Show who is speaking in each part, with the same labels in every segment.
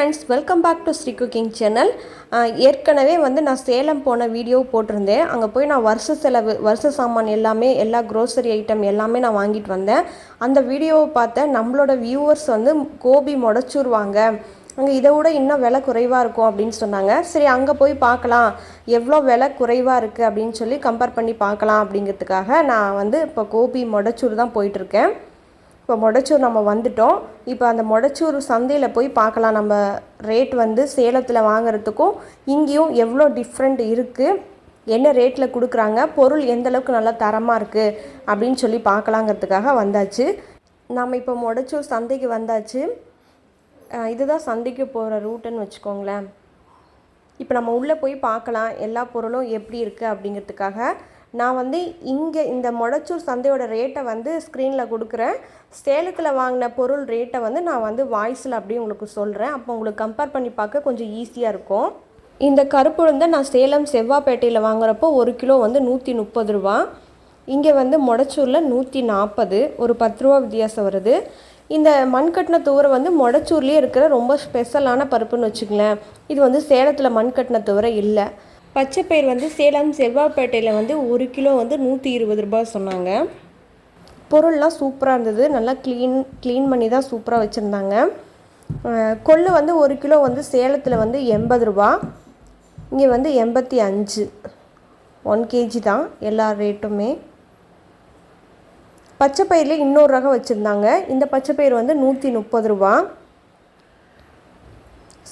Speaker 1: Friends welcome back to Sri cooking channel ஏற்கனவே வந்து நான் சேலம் போன வீடியோ போட்டிருந்தேன். அங்கே போய் நான் வருஷ செலவு வருஷ சாமான் எல்லாமே எல்லா க்ரோசரி ஐட்டம் எல்லாமே நான் வாங்கிட்டு வந்தேன். அந்த வீடியோவை பார்த்த நம்மளோட வியூவர்ஸ் வந்து கோபி முடச்சுருவாங்க. அங்கே இதை விட இன்னும் விலை குறைவாக இருக்கும் அப்படின்னு சொன்னாங்க. சரி அங்கே போய் பார்க்கலாம். எவ்வளோ விலை குறைவாக இருக்குது அப்படின்னு சொல்லி கம்பேர் பண்ணி பார்க்கலாம் அப்படிங்கிறதுக்காக நான் வந்து இப்போ கோபி முடச்சூர் தான் போயிட்டுருக்கேன் இப்போ மொடச்சூர் நம்ம வந்துட்டோம். இப்போ அந்த மொடச்சூர் சந்தையில் போய் பார்க்கலாம். நம்ம ரேட் வந்து சேலத்தில் வாங்குறதுக்கும் இங்கேயும் எவ்வளோ டிஃப்ரெண்ட் இருக்குது என்ன ரேட்டில் கொடுக்குறாங்க? பொருள் எந்த அளவுக்கு நல்லா தரமாக இருக்குது அப்படின்னு சொல்லி பார்க்கலாங்கிறதுக்காக வந்தாச்சு. நம்ம இப்போ மொடச்சூர் சந்தைக்கு வந்தாச்சு. இதுதான் சந்தைக்கு போகிற ரூட்டுன்னு வச்சுக்கோங்களேன். இப்போ நம்ம உள்ளே போய் பார்க்கலாம். எல்லா பொருளும் எப்படி இருக்குது அப்படிங்கிறதுக்காக நான் வந்து இங்கே இந்த மொடச்சூர் சந்தையோட ரேட்டை வந்து ஸ்க்ரீனில் கொடுக்குறேன். சேலத்தில் வாங்கின பொருள் ரேட்டை வந்து நான் வந்து வாய்ஸில் அப்படியே உங்களுக்கு சொல்கிறேன் அப்போ உங்களுக்கு கம்பேர் பண்ணி பார்க்க கொஞ்சம் ஈஸியாக இருக்கும். இந்த கருப்பு உளுந்தை நான் சேலம் செவ்வாப்பேட்டையில் வாங்குறப்போ ஒரு கிலோ வந்து நூற்றி முப்பது ரூபா. இங்கே வந்து மொடச்சூரில் நூற்றி நாற்பது ஒரு பத்து ரூபா வித்தியாசம் வருது. இந்த மண்கட்டின துவரை வந்து மொடச்சூர்லேயே இருக்கிற ரொம்ப ஸ்பெஷலான பருப்புன்னு வச்சுங்களேன் இது வந்து சேலத்தில் மண்கட்டின துவரை இல்லை. பச்சைப்பயிர் வந்து சேலம் செவ்வாப்பேட்டையில் வந்து ஒரு கிலோ வந்து நூற்றி இருபது ரூபாய் சொன்னாங்க. பொருள்லாம் சூப்பராக இருந்தது. நல்லா க்ளீன் க்ளீன் பண்ணி தான் சூப்பராக வச்சுருந்தாங்க கொள்ளு வந்து ஒரு கிலோ வந்து சேலத்தில் வந்து எண்பது ரூபா. இங்கே வந்து எண்பத்தி அஞ்சு. ஒன் கேஜி தான் எல்லா ரேட்டுமே பச்சைப்பயிரில் இன்னொரு ரகம் வச்சுருந்தாங்க. இந்த பச்சைப்பயிர் வந்து நூற்றி முப்பது ரூபா.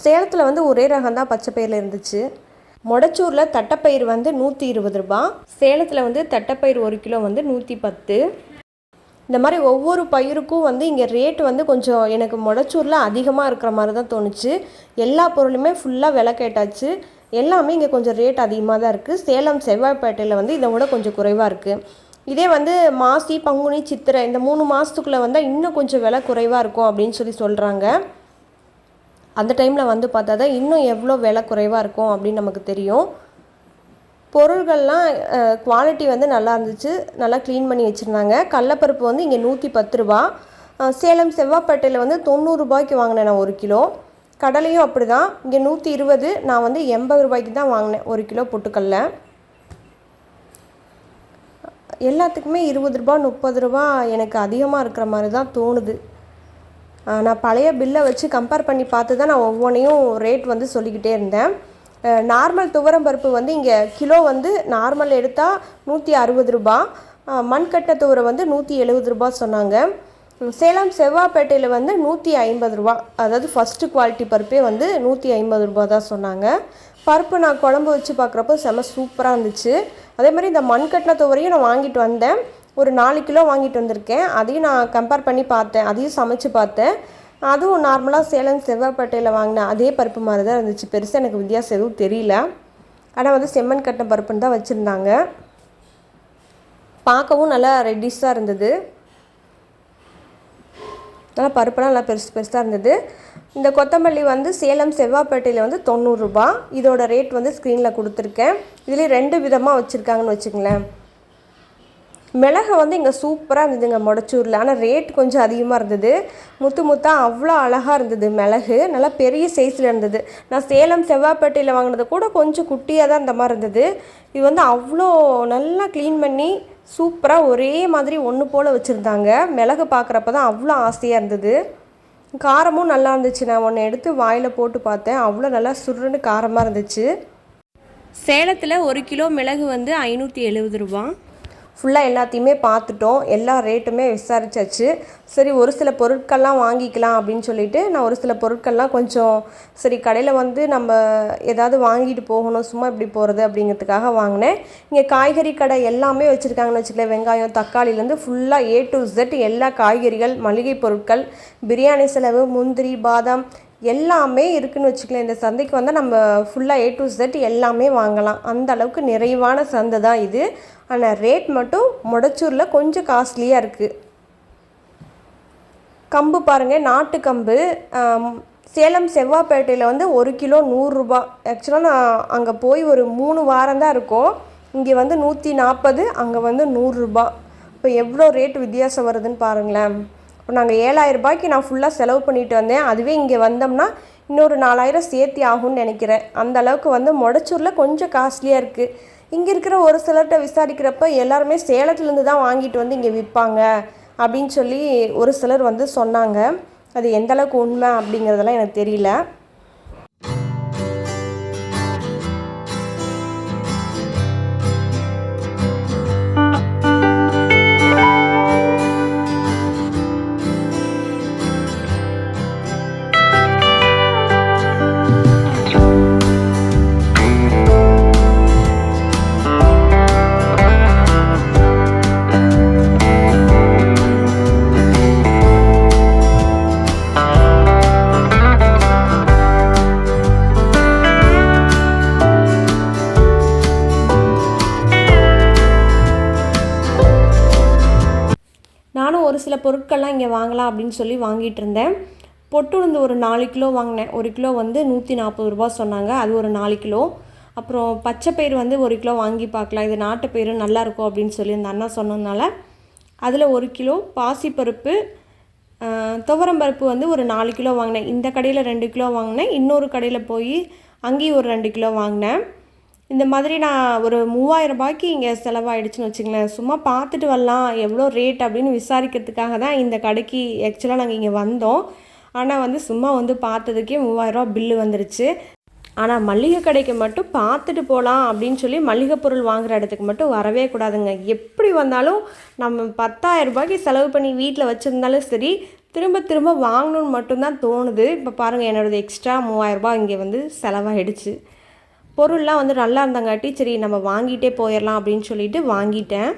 Speaker 1: சேலத்தில் வந்து ஒரே ரகம் தான் பச்சைப்பயிரில் இருந்துச்சு. மொடச்சூரில் தட்டைப்பயிர் வந்து நூற்றி இருபது ரூபா. சேலத்தில் வந்து தட்டைப்பயிர் ஒரு கிலோ வந்து நூற்றி பத்து. இந்த மாதிரி ஒவ்வொரு பயிருக்கும் வந்து இங்கே ரேட் வந்து கொஞ்சம் எனக்கு மொடச்சூரில் அதிகமாக இருக்கிற மாதிரி தான் தோணுச்சு. எல்லா பொருளுமே ஃபுல்லாக விலை கேட்டாச்சு. எல்லாமே இங்கே கொஞ்சம் ரேட் அதிகமாக தான் இருக்குது சேலம் செவ்வாய்ப்பேட்டையில் வந்து இதை விட கொஞ்சம் குறைவாக இருக்குது இதே வந்து மாசி பங்குனி சித்திரை இந்த மூணு மாதத்துக்குள்ளே வந்தால் இன்னும் கொஞ்சம் விலை குறைவாக இருக்கும் அப்படின்னு சொல்லி சொல்கிறாங்க அந்த டைமில் வந்து பார்த்தா தான் இன்னும் எவ்வளோ விலை குறைவாக இருக்கும் அப்படின்னு நமக்கு தெரியும். பொருள்கள்லாம் குவாலிட்டி வந்து நல்லா இருந்துச்சு. நல்லா க்ளீன் பண்ணி வச்சுருந்தாங்க. கடலப்பருப்பு வந்து இங்கே நூற்றி பத்து ரூபா. சேலம் செவ்வாப்பேட்டையில் வந்து தொண்ணூறுரூபாய்க்கு வாங்கினேன் நான் ஒரு கிலோ. கடலையும் அப்படி தான் இங்கே நூற்றி இருபது. நான் வந்து எண்பது ரூபாய்க்கு தான் வாங்கினேன் ஒரு கிலோ பொட்டுக்கல்ல எல்லாத்துக்குமே இருபது ரூபா முப்பது ரூபா எனக்கு அதிகமாக இருக்கிற மாதிரி தான் தோணுது. நான் பழைய பில்லை வச்சு கம்பேர் பண்ணி பார்த்து தான் நான் ஒவ்வொன்றையும் ரேட் வந்து சொல்லிக்கிட்டே இருந்தேன். நார்மல் துவரம் பருப்பு வந்து இங்கே கிலோ வந்து நார்மல் எடுத்தால் நூற்றி அறுபது ரூபா. ஆஹ் மண்கட்ட துவரை வந்து நூற்றி எழுபது ரூபா சொன்னாங்க. சேலம் செவ்வாப்பேட்டையில் வந்து நூற்றி ஐம்பது ரூபா. அதாவது ஃபஸ்ட்டு குவாலிட்டி பருப்பே வந்து நூற்றி ஐம்பது ரூபா தான் சொன்னாங்க. பருப்பு நான் குழம்பு வச்சு பார்க்குறப்போ செம சூப்பராக இருந்துச்சு. அதே மாதிரி இந்த மண்கட்டின துவரையும் நான் வாங்கிட்டு வந்தேன். ஒரு நாலு கிலோ வாங்கிட்டு வந்திருக்கேன். அதையும் நான் கம்பேர் பண்ணி பார்த்தேன். அதையும் சமைச்சு பார்த்தேன். அதுவும் நார்மலாக சேலம் செவ்வாப்பேட்டையில் வாங்கின அதே பருப்பு மாதிரி தான் இருந்துச்சு. பெருசாக எனக்கு வித்தியாசம் எதுவும் தெரியல. ஆனால் வந்து செம்மண் கட்டின பருப்புன்னு தான் வச்சுருந்தாங்க. பார்க்கவும் நல்லா ரெட்டிஷாக இருந்தது. நல்லா பருப்பெல்லாம் நல்லா பெருசு பெருசாக இருந்தது. இந்த கொத்தமல்லி வந்து சேலம் செவ்வாப்பேட்டையில் வந்து தொண்ணூறுரூபா இதோட ரேட் வந்து ஸ்க்ரீனில் கொடுத்துருக்கேன். இதுலேயே ரெண்டு விதமாக வச்சுருக்காங்கன்னு வச்சுங்களேன் மிளகு வந்து இங்கே சூப்பராக இருந்ததுங்க மொடச்சூரில். ஆனால் ரேட் கொஞ்சம் அதிகமாக இருந்தது. முத்து முத்தாக அவ்வளோ அழகாக இருந்தது மிளகு. நல்லா பெரிய சைஸில் இருந்தது. நான் சேலம் செவ்வாப்பேட்டையில் வாங்கினது கூட கொஞ்சம் குட்டியாக தான் இந்த மாதிரி இருந்தது. இது வந்து அவ்வளோ நல்லா க்ளீன் பண்ணி சூப்பராக ஒரே மாதிரி ஒன்று போல் வச்சுருந்தாங்க. மிளகு பார்க்குறப்ப தான் அவ்வளோ ஆசையாக இருந்தது. காரமும் நல்லா இருந்துச்சு. நான் ஒன்று எடுத்து வாயில் போட்டு பார்த்தேன். அவ்வளோ நல்லா சுருன்னு காரமாக இருந்துச்சு. சேலத்தில் ஒரு கிலோ மிளகு வந்து ஐநூற்றி எழுபது ரூபா. ஃபுல்லாக எல்லாத்தையுமே பார்த்துட்டோம். எல்லா ரேட்டுமே விசாரிச்சாச்சு. சரி ஒரு சில பொருட்கள்லாம் வாங்கிக்கலாம் அப்படின்னு சொல்லிட்டு நான் ஒரு சில பொருட்கள்லாம் கொஞ்சம் சரி கடையில் வந்து நம்ம ஏதாவது வாங்கிட்டு போகணும் சும்மா இப்படி போகிறது அப்படிங்கிறதுக்காக வாங்கினேன். இங்கே காய்கறி கடை எல்லாமே வச்சுருக்காங்கன்னு வச்சுக்கல வெங்காயம் தக்காளிலேருந்து ஃபுல்லாக ஏ டு Z எல்லா காய்கறிகள் மளிகை பொருட்கள் பிரியாணி செலவு முந்திரி பாதாம் எல்லாமே இருக்குன்னு வச்சுக்கலாம் இந்த சந்தைக்கு வந்தால் நம்ம ஃபுல்லாக ஏ டு செட் எல்லாமே வாங்கலாம். அந்த அளவுக்கு நிறைவான சந்தை தான் இது. ஆனால் ரேட் மட்டும் முடச்சூரில் கொஞ்சம் காஸ்ட்லியாக இருக்குது கம்பு பாருங்கள் நாட்டு கம்பு சேலம் செவ்வாப்பேட்டையில் வந்து ஒரு கிலோ நூறுரூபா ஆக்சுவலாக நான் அங்கே போய் ஒரு மூணு வாரம் தான் இருக்கும். இங்கே வந்து நூற்றி நாற்பது அங்கே வந்து நூறுரூபா இப்போ எவ்வளோ ரேட் வித்தியாசம் வருதுன்னு பாருங்களேன். இப்போ நாங்கள் ஏழாயிரம் ரூபாய்க்கு நான் ஃபுல்லாக செலவு பண்ணிட்டு வந்தேன். அதுவே இங்கே வந்தோம்னா இன்னொரு நாலாயிரம் சேர்த்தி ஆகும்னு நினைக்கிறேன். அந்த அளவுக்கு வந்து மொடச்சூரில் கொஞ்சம் காஸ்ட்லியாக இருக்குது இங்கே இருக்கிற ஒரு சிலர்கிட்ட விசாரிக்கிறப்ப எல்லாருமே சேலத்துலேருந்து தான் வாங்கிட்டு வந்து இங்கே விற்பாங்க அப்படின்னு சொல்லி ஒரு சிலர் வந்து சொன்னாங்க. அது எந்த அளவுக்கு உண்மை அப்படிங்கிறதெல்லாம் எனக்கு தெரியல. பொருட்கள்லாம் இங்கே வாங்கலாம் அப்படின்னு சொல்லி வாங்கிட்டு இருந்தேன். பொட்டு உளுந்து ஒரு நாலு கிலோ வாங்கினேன். ஒரு கிலோ வந்து நூற்றி நாற்பது ரூபா சொன்னாங்க. அது ஒரு நாலு கிலோ. அப்புறம் பச்சை பயிறு வந்து ஒரு கிலோ வாங்கி பார்க்கலாம். இது நாட்டு நல்லாயிருக்கும் அப்படின்னு சொல்லி அந்த அண்ணா சொன்னதுனால அதில் ஒரு கிலோ பாசிப்பருப்பு துவரம்பருப்பு வந்து ஒரு நாலு கிலோ வாங்கினேன். இந்த கடையில் ரெண்டு கிலோ வாங்கினேன். இன்னொரு கடையில் போய் அங்கேயும் ஒரு ரெண்டு கிலோ வாங்கினேன். இந்த மாதிரி நான் ஒரு மூவாயிரம் ரூபாய்க்கு இங்கே செலவாயிடுச்சுன்னு வச்சுங்களேன் சும்மா பார்த்துட்டு வரலாம். எவ்வளோ ரேட் அப்படின்னு விசாரிக்கிறதுக்காக தான் இந்த கடைக்கு ஆக்சுவலாக நாங்கள் இங்கே வந்தோம். ஆனால் வந்து சும்மா வந்து பார்த்ததுக்கே மூவாயிரரூபா பில்லு வந்துருச்சு. ஆனால் மளிகை கடைக்கு மட்டும் பார்த்துட்டு போகலாம் அப்படின்னு சொல்லி மளிகை பொருள் வாங்குகிற இடத்துக்கு மட்டும் வரவே கூடாதுங்க. எப்படி வந்தாலும் நம்ம பத்தாயிரம் ரூபாய்க்கு செலவு பண்ணி வீட்டில் வச்சுருந்தாலும் சரி திரும்ப திரும்ப வாங்கணும்னு மட்டும்தான் தோணுது. இப்போ பாருங்கள் என்னோடது எக்ஸ்ட்ரா மூவாயிரரூபா இங்கே வந்து செலவாயிடுச்சு. பொருள்லாம் வந்து நல்லா இருந்தங்காட்டி சரி நம்ம வாங்கிட்டே போயிடலாம் அப்படின்னு சொல்லிட்டு வாங்கிட்டேன்.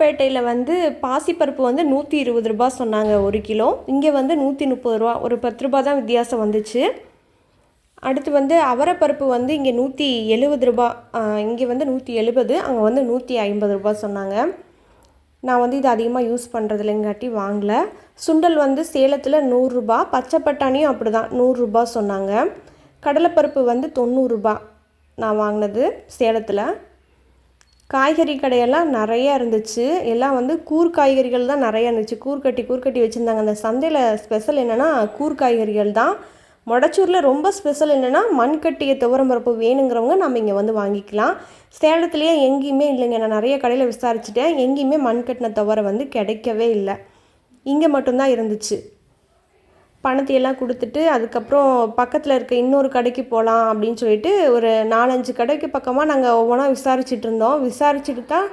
Speaker 1: சேலம் வந்து பாசிப்பருப்பு வந்து நூற்றி இருபது ரூபா சொன்னாங்க ஒரு கிலோ. இங்கே வந்து நூற்றி முப்பது ரூபா ஒரு பத்து ரூபா தான் வித்தியாசம் வந்துச்சு. அடுத்து வந்து அவரைப்பருப்பு வந்து இங்கே நூற்றி எழுபது ரூபா இங்கே வந்து நூற்றி எழுபது அங்கே வந்து நூற்றி ஐம்பது ரூபா சொன்னாங்க. நான் வந்து இது அதிகமாக யூஸ் பண்ணுறதுலங்காட்டி வாங்கல. சுண்டல் வந்து சேலத்தில் நூறுரூபா பச்சை பட்டாணியும் அப்படி தான் நூறுரூபா சொன்னாங்க. கடலைப்பருப்பு வந்து தொண்ணூறுரூபா நான் வாங்கினது சேலத்தில். காய்கறி கடையெல்லாம் நிறையா இருந்துச்சு. எல்லாம் வந்து கூர் காய்கறிகள் தான் நிறையா இருந்துச்சு. கூர்க்கட்டி கூர்க்கட்டி வச்சுருந்தாங்க. அந்த சந்தையில் ஸ்பெஷல் என்னென்னா கூர் காய்கறிகள் தான். மொடச்சூரில் ரொம்ப ஸ்பெஷல் என்னென்னா மண்கட்டிய துவரம்பருப்பு வேணுங்கிறவங்க நம்ம இங்கே வந்து வாங்கிக்கலாம். சேலத்துலேயே எங்கேயுமே இல்லைங்க. நான் நிறைய கடையில் விசாரிச்சுட்டேன். எங்கேயுமே மண்கட்டின துவரை வந்து கிடைக்கவே இல்லை. இங்கே மட்டும்தான் இருந்துச்சு. பணத்தையெல்லாம் கொடுத்துட்டு அதுக்கப்புறம் பக்கத்தில் இருக்க இன்னொரு கடைக்கு போகலாம் அப்படின்னு சொல்லிட்டு ஒரு நாலஞ்சு கடைக்கு பக்கமாக நாங்கள் ஒவ்வொன்றா விசாரிச்சுட்டு இருந்தோம். விசாரிச்சுட்டு தான்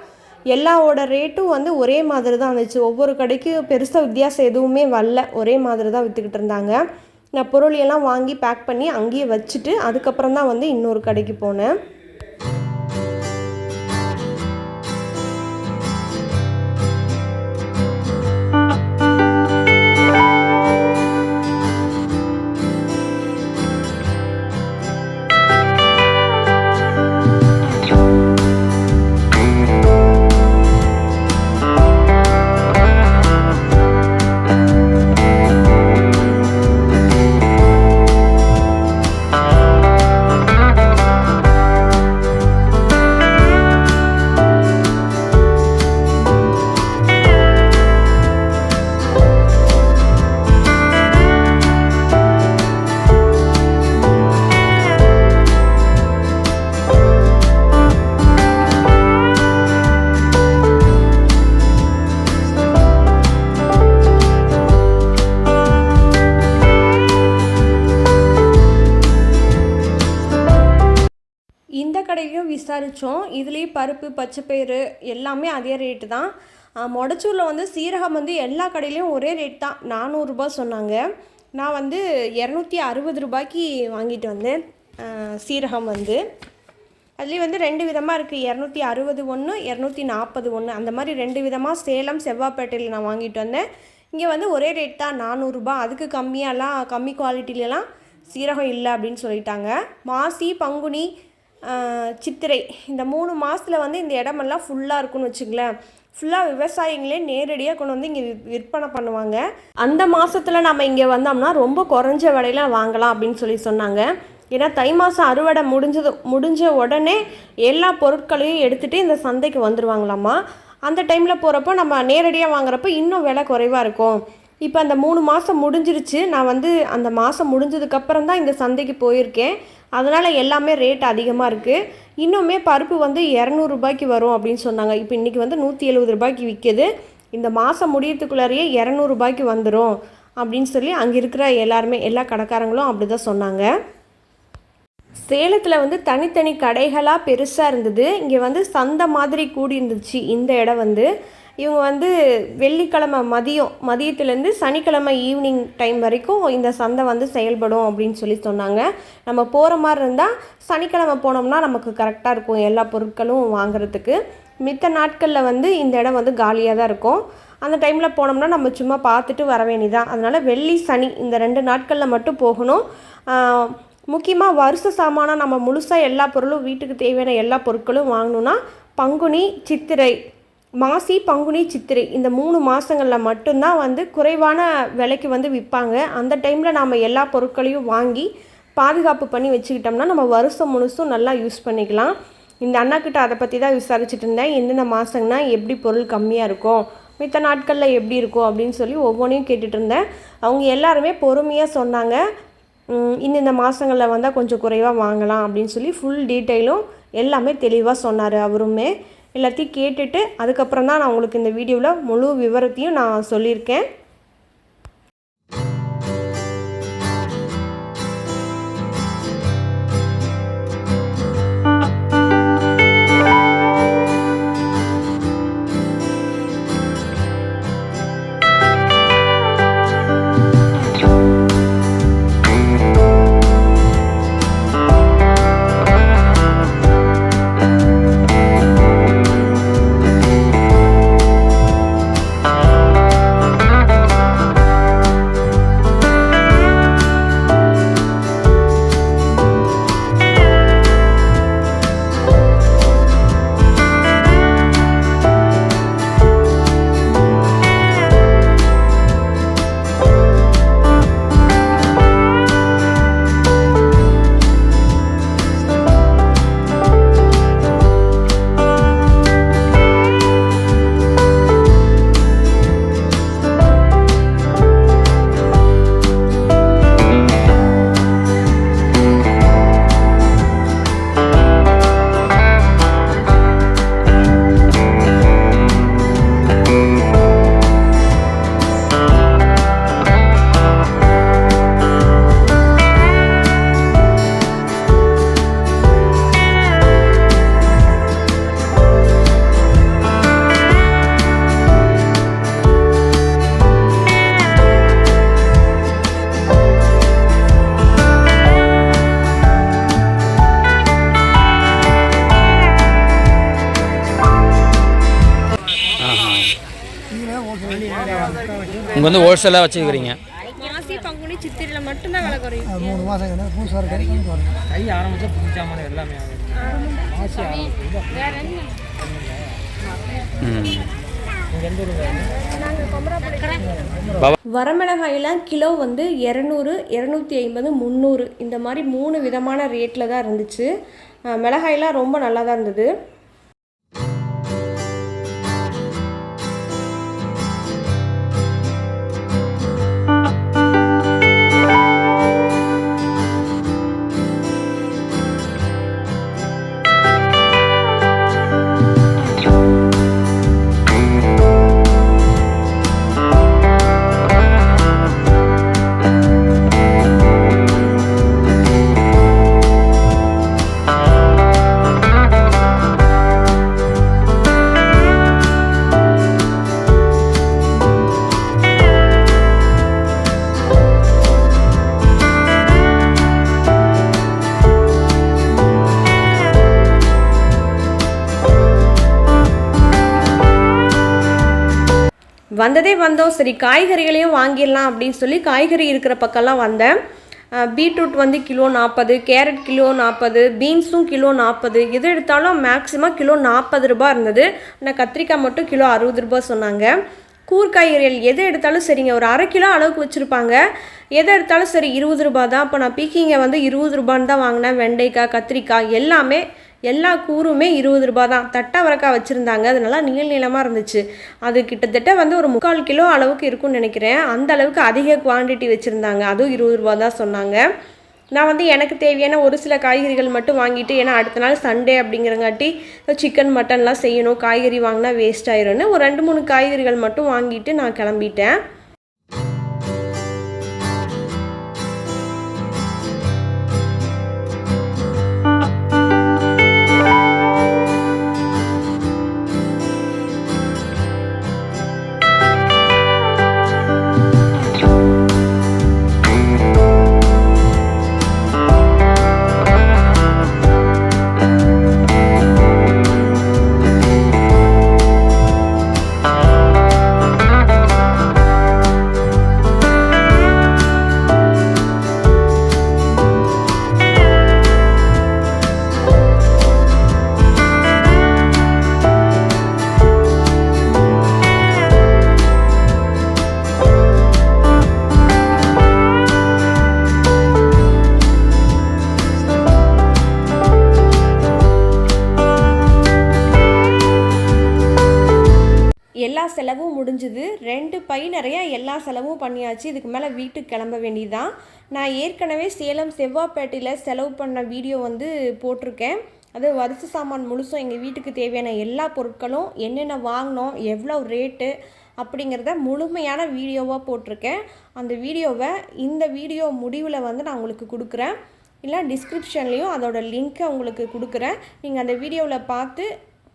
Speaker 1: எல்லாவோட ரேட்டும் வந்து ஒரே மாதிரி தான் இருந்துச்சு. ஒவ்வொரு கடைக்கும் பெருசாக வித்தியாசம் எதுவுமே வரல. ஒரே மாதிரி தான் விற்றுக்கிட்டு இருந்தாங்க. நான் பொருளையெல்லாம் வாங்கி பேக் பண்ணி அங்கேயே வச்சுட்டு அதுக்கப்புறம் தான் வந்து இன்னொரு கடைக்கு போனேன். விசாரித்தோம் இதுலேயும் பருப்பு பச்சைப்பயிறு எல்லாமே அதே ரேட்டு தான். மொடச்சூரில் வந்து சீரகம் வந்து எல்லா கடையிலையும் ஒரே ரேட் தான். நானூறுரூபா சொன்னாங்க. நான் வந்து இரநூத்தி அறுபது ரூபாய்க்கு வாங்கிட்டு வந்தேன் சீரகம் வந்து. அதுலேயும் வந்து ரெண்டு விதமாக இருக்குது இரநூத்தி அறுபது ஒன்று இரநூத்தி நாற்பது ஒன்று அந்த மாதிரி ரெண்டு விதமாக சேலம் செவ்வாப்பேட்டையில் நான் வாங்கிட்டு வந்தேன். இங்கே வந்து ஒரே ரேட் தான் நானூறுரூபா அதுக்கு கம்மியாலாம் கம்மி குவாலிட்டிலலாம் சீரகம் இல்லை அப்படின்னு சொல்லிட்டாங்க. மாசி பங்குனி சித்திரை. இந்த மூணு மாதத்தில் வந்து இந்த இடமெல்லாம் ஃபுல்லாக இருக்குன்னு வச்சுங்களேன் ஃபுல்லாக விவசாயிங்களே நேரடியாக கொண்டு வந்து இங்கே விற்பனை பண்ணுவாங்க. அந்த மாதத்தில் நம்ம இங்கே வந்தோம்னா ரொம்ப குறைஞ்ச விலையில வாங்கலாம் அப்படின்னு சொல்லி சொன்னாங்க. ஏன்னா தை மாதம் அறுவடை முடிஞ்சது முடிஞ்ச உடனே எல்லா பொருட்களையும் எடுத்துகிட்டு இந்த சந்தைக்கு வந்துடுவாங்களாம்மா அந்த டைமில் போகிறப்போ நம்ம நேரடியாக வாங்குறப்போ இன்னும் விலை குறைவாக இருக்கும். இப்போ அந்த மூணு மாதம் முடிஞ்சிருச்சு. நான் வந்து அந்த மாதம் முடிஞ்சதுக்கப்புறம் தான் இந்த சந்தைக்கு போயிருக்கேன். அதனால் எல்லாமே ரேட் அதிகமாக இருக்குது இன்னுமே பருப்பு வந்து இரநூறுபாய்க்கு வரும் அப்படின்னு சொன்னாங்க. இப்போ இன்றைக்கி வந்து நூற்றி எழுபது ரூபாய்க்கு விற்கிது இந்த மாதம் முடியறதுக்குள்ளாரையே இரநூறுபாய்க்கு வந்துடும் அப்படின்னு சொல்லி அங்கே இருக்கிற எல்லாருமே எல்லா கடைக்காரங்களும் அப்படி தான் சொன்னாங்க. சேலத்தில் வந்து தனித்தனி கடைகளாக பெருசாக இருந்தது. இங்கே வந்து சந்தை மாதிரி கூடி இருந்துச்சு இந்த இடம் வந்து இவங்க வந்து வெள்ளிக்கிழமை மதியம் மதியத்துலேருந்து சனிக்கிழமை ஈவினிங் டைம் வரைக்கும் இந்த சந்தை வந்து செயல்படும் அப்படின்னு சொல்லி சொன்னாங்க. நம்ம போகிற மாதிரி இருந்தால் சனிக்கிழமை போனோம்னா நமக்கு கரெக்டாக இருக்கும் எல்லா பொருட்களும் வாங்குறதுக்கு. மித்த நாட்களில் வந்து இந்த இடம் வந்து காலியாக தான் இருக்கும். அந்த டைமில் போனோம்னா நம்ம சும்மா பார்த்துட்டு வர வேண்டியதான் அதனால் வெள்ளி சனி இந்த ரெண்டு நாட்களில் மட்டும் போகணும். முக்கியமாக வருஷ சாமானாக நம்ம முழுசாக எல்லா பொருளும் வீட்டுக்கு தேவையான எல்லா பொருட்களும் வாங்கணுன்னா பங்குனி சித்திரை மாசி பங்குனி சித்திரை இந்த மூணு மாதங்களில் மட்டும்தான் வந்து குறைவான விலைக்கு வந்து விற்பாங்க. அந்த டைமில் நாம் எல்லா பொருட்களையும் வாங்கி பாதுகாப்பு பண்ணி வச்சுக்கிட்டோம்னா நம்ம வருஷம் முழுசும் நல்லா யூஸ் பண்ணிக்கலாம். இந்த அண்ணாக்கிட்ட அதை பற்றி தான் விசாரிச்சுட்டு இருந்தேன். எந்தெந்த மாதங்கன்னா எப்படி பொருள் கம்மியாக இருக்கும் மித்த நாட்களில் எப்படி இருக்கும் அப்படின்னு சொல்லி ஒவ்வொன்றையும் கேட்டுட்டு இருந்தேன். அவங்க எல்லாருமே பொறுமையாக சொன்னாங்க. இந்தந்த மாதங்களில் வந்தால் கொஞ்சம் குறைவாக வாங்கலாம் அப்படின்னு சொல்லி ஃபுல் டீட்டெயிலும் எல்லாமே தெளிவாக சொன்னார் அவருமே. எல்லாத்தையும் கேட்டுட்டு அதுக்கப்புறம் தான் நான் உங்களுக்கு இந்த வீடியோவில் முழு விவரத்தையும் நான் சொல்லியிருக்கேன்.
Speaker 2: இங்கே வந்து ஹோல்சேலாக
Speaker 1: மாசி பங்குனி சித்திரையில் மட்டும்தான் விலை குறையும்.
Speaker 3: மூணு மாதம் கழிச்சு பூசு வர கிடைக்கும் வரும்
Speaker 4: கை ஆரம்பிச்சா புதுச்சாமான எல்லாமே ஆகும். மாசி ஆரம்பிச்சு. இங்கே எந்த ஊருங்க?
Speaker 1: வரமிளகாயெல்லாம் கிலோ வந்து இரநூறு இரநூத்தி ஐம்பது முந்நூறு. இந்த மாதிரி மூணு விதமான ரேட்டில் தான் இருந்துச்சு. மிளகாயெல்லாம் ரொம்ப நல்லா தான் இருந்தது. வந்ததே வந்தோம் சரி காய்கறிகளையும் வாங்கிடலாம் அப்படின்னு சொல்லி காய்கறி இருக்கிற பக்கம்லாம் வந்தேன். பீட்ரூட் வந்து கிலோ நாற்பது கேரட் கிலோ நாற்பது பீன்ஸும் கிலோ நாற்பது. எது எடுத்தாலும் மேக்ஸிமம் கிலோ நாற்பது ரூபாய் இருந்தது. ஆனால் கத்திரிக்காய் மட்டும் கிலோ அறுபது ரூபாய் சொன்னாங்க. கூர்காய்கறிகள் எது எடுத்தாலும் சரிங்க ஒரு அரை கிலோ அளவுக்கு வச்சுருப்பாங்க. எதை எடுத்தாலும் சரி இருபது ரூபா தான். அப்போ நான் பீக்கிங்கை வந்து இருபது ரூபான்னு தான் வாங்கினேன். வெண்டைக்காய் கத்திரிக்காய் எல்லாமே எல்லா கூறுமே இருபது ரூபா தான். தட்டாவரக்காய் வச்சுருந்தாங்க. அது நல்லா நீள் நீளமாக இருந்துச்சு. அது கிட்டத்தட்ட வந்து ஒரு முக்கால் கிலோ அளவுக்கு இருக்கும்னு நினைக்கிறேன். அந்த அளவுக்கு அதிக குவாண்டிட்டி வச்சுருந்தாங்க. அதுவும் இருபது ரூபா தான் சொன்னாங்க. நான் வந்து எனக்கு தேவையான ஒரு சில காய்கறிகள் மட்டும் வாங்கிட்டு ஏன்னா அடுத்த நாள் சண்டே அப்படிங்கிறங்காட்டி சிக்கன் மட்டன்லாம் செய்யணும். காய்கறி வாங்கினா வேஸ்ட் ஆயிரும்னு ஒரு ரெண்டு மூணு காய்கறிகள் மட்டும் வாங்கிட்டு நான் கிளம்பிட்டேன். எல்லா செலவும் முடிஞ்சுது. ரெண்டு பை நிறைய எல்லா செலவும் பண்ணியாச்சு. இதுக்கு மேலே வீட்டுக்கு கிளம்ப வேண்டியதுதான். நான் ஏற்கனவே சேலம் செவ்வாப்பேட்டையில் செலவு பண்ண வீடியோ வந்து போட்டிருக்கேன். அது வரிசை சாமான் முழுசும் எங்கள் வீட்டுக்கு தேவையான எல்லா பொருட்களும் என்னென்ன வாங்கினோம் எவ்வளோ ரேட்டு அப்படிங்கிறத முழுமையான வீடியோவாக போட்டிருக்கேன். அந்த வீடியோவை இந்த வீடியோ முடிவில் வந்து நான் உங்களுக்கு கொடுக்குறேன். இல்லை டிஸ்கிரிப்ஷன்லேயும் அதோடய லிங்க்கை உங்களுக்கு கொடுக்குறேன். நீங்கள் அந்த வீடியோவில் பார்த்து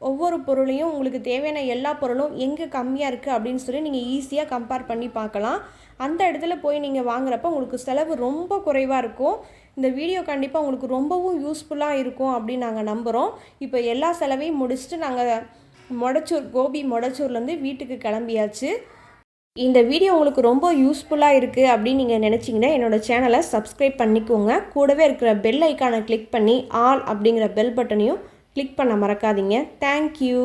Speaker 1: ஒவ்வொரு பொருளையும் உங்களுக்கு தேவையான எல்லா பொருளும் எங்கே கம்மியாக இருக்குது அப்படின்னு சொல்லி நீங்கள் ஈஸியாக கம்பேர் பண்ணி பார்க்கலாம். அந்த இடத்துல போய் நீங்கள் வாங்குறப்ப உங்களுக்கு செலவு ரொம்ப குறைவாக இருக்கும். இந்த வீடியோ கண்டிப்பாக உங்களுக்கு ரொம்பவும் யூஸ்ஃபுல்லாக இருக்கும் அப்படின்னு நாங்கள் நம்புகிறோம் இப்போ எல்லா செலவையும் முடிச்சுட்டு நாங்கள் மொடச்சூர் கோபி மொடச்சூர்லேருந்து வீட்டுக்கு கிளம்பியாச்சு. இந்த வீடியோ உங்களுக்கு ரொம்ப யூஸ்ஃபுல்லாக இருக்குது அப்படின்னு நீங்கள் நினச்சிங்கன்னா என்னோடய சேனலை சப்ஸ்கிரைப் பண்ணிக்கோங்க. கூடவே இருக்கிற பெல் ஐக்கானை கிளிக் பண்ணி ஆல் அப்படிங்கிற பெல் பட்டனையும் கிளிக் பண்ண மறக்காதீங்க. தேங்க்யூ